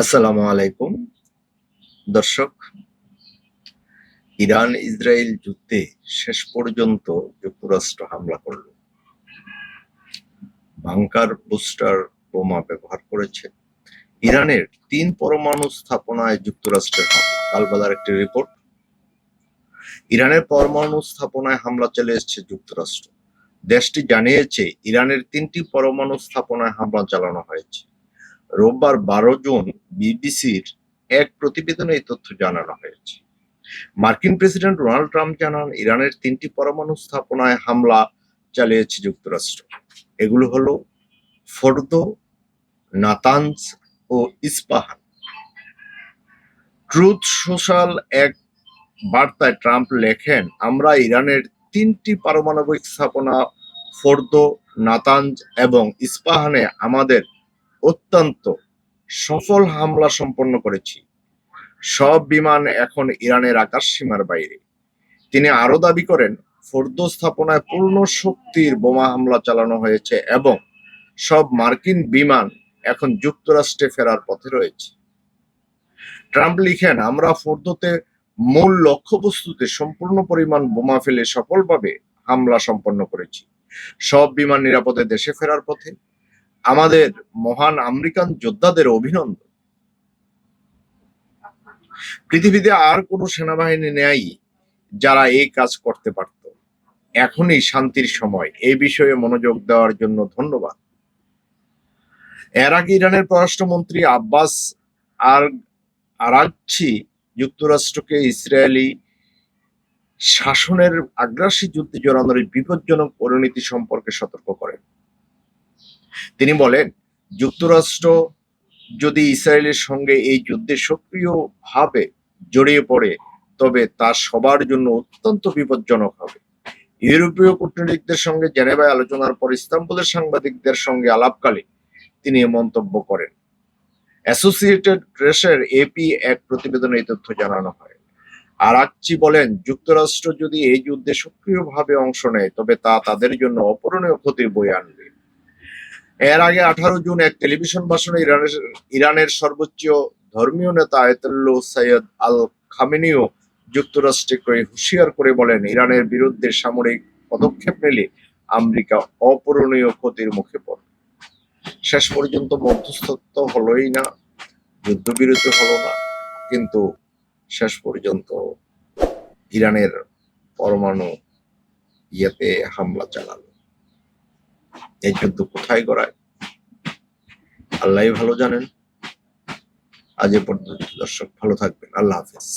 আসসালামু আলাইকুম। দর্শক, ইরান ইসরায়েল যুদ্ধে শেষ পর্যন্ত যুক্তরাষ্ট্র হামলা করল। বাংকার বুস্টার বোমা ব্যবহার করেছে। ইরানের তিন পরমাণু স্থাপনায় যুক্তরাষ্ট্রের হামলা। একটি রিপোর্ট, ইরানের পরমাণু স্থাপনায় হামলা চালিয়েছে যুক্তরাষ্ট্র। দেশটি জানিয়েছে, ইরানের তিনটি পরমাণু স্থাপনায় হামলা চালানো হয়েছে। রোববার বারো জুন বিবিসির এক প্রতিবেদনে এই তথ্য জানানো হয়েছে। মার্কিন প্রেসিডেন্ট ডোনাল্ড ট্রাম্প জানান, ইরানের তিনটি পরমাণু স্থাপনায় হামলা চালিয়েছে যুক্তরাষ্ট্র। এগুলো হলো ফোর্দো নাতানজ ও ইস্পাহান। ট্রুথ সোশ্যাল এক বার্তায় ট্রাম্প লেখেন, আমরা ইরানের তিনটি পারমাণবিক স্থাপনা ফোর্দো নাতানজ এবং ইস্পাহানে আমাদের অত্যন্ত সফল হামলা সম্পন্ন করেছি। সব বিমান এখন ইরানের আকাশ সীমার বাইরে। তিনি আরও দাবি করেন, ফোর্দ স্থাপনায় পূর্ণ শক্তির বোমা হামলা চালানো হয়েছে এবং সব মার্কিন বিমান এখন যুক্তরাষ্ট্রে ফেরার পথে রয়েছে। ট্রাম্প লিখেন, আমরা ফোর্দতে মূল লক্ষ্যবস্তুতে সম্পূর্ণ পরিমাণ বোমা ফেলে সফলভাবে হামলা সম্পন্ন করেছি। সব বিমান নিরাপদে দেশে ফেরার পথে আমাদের মহান আমেরিকান যোদ্ধাদের অভিনন্দন। পৃথিবীতে আর কোন সেনাবাহিনী নেই যারা এই কাজ করতে পারত। এখনই শান্তির সময়। এই বিষয়ে মনোযোগ দেওয়ার জন্য ধন্যবাদ। এর আগে ইরানের পররাষ্ট্রমন্ত্রী আব্বাস আর যুক্তরাষ্ট্রকে ইসরায়েলি শাসনের আগ্রাসী যুদ্ধে জড়ানোর বিপজ্জনক পরিণতি সম্পর্কে সতর্ক করেন। তিনি বলেন, যুক্তরাষ্ট্র যদি ইসরায়েলের সঙ্গে এই যুদ্ধে সক্রিয়ভাবে জড়িয়ে পড়ে, তবে তা সবার জন্য অত্যন্ত বিপজ্জনক হবে। ইউরোপীয় কূটনীতিকদের সঙ্গে জেনেভায় আলোচনার পর ইস্তাম্বুলের সাংবাদিকদের সঙ্গে আলাপকালে তিনি এ মন্তব্য করেন। অ্যাসোসিয়েটেড প্রেসের এপি এক প্রতিবেদনে এই তথ্য জানানো হয়। আরাকচি বলেন, যুক্তরাষ্ট্র যদি এই যুদ্ধে সক্রিয়ভাবে অংশ নেয়, তবে তা তাদের জন্য অপূরণীয় ক্ষতির বই আনবে। এর আগে আঠারো জুন এক টেলিভিশন ভাষণে ইরানের ইরানের সর্বোচ্চ ধর্মীয় নেতা আয়তুল্লাহ সৈয়দ আল খামেনিও যুক্তরাষ্ট্রকে হুঁশিয়ার করে বলেন, ইরানের বিরুদ্ধে সামরিক পদক্ষেপ নিলে আমেরিকা অপূরণীয় ক্ষতির মুখে পড়বে। শেষ পর্যন্ত মধ্যস্থত্ব হলোই না, যুদ্ধবিরতি হলো না, কিন্তু শেষ পর্যন্ত ইরানের পরমাণু ইয়েতে হামলা চালালো। এই যুদ্ধ কোথায় গড়ায়? আল্লাহ ভালো জানেন। আজ এ পর্যন্ত দর্শক ভালো থাকবেন। আল্লাহ হাফেজ।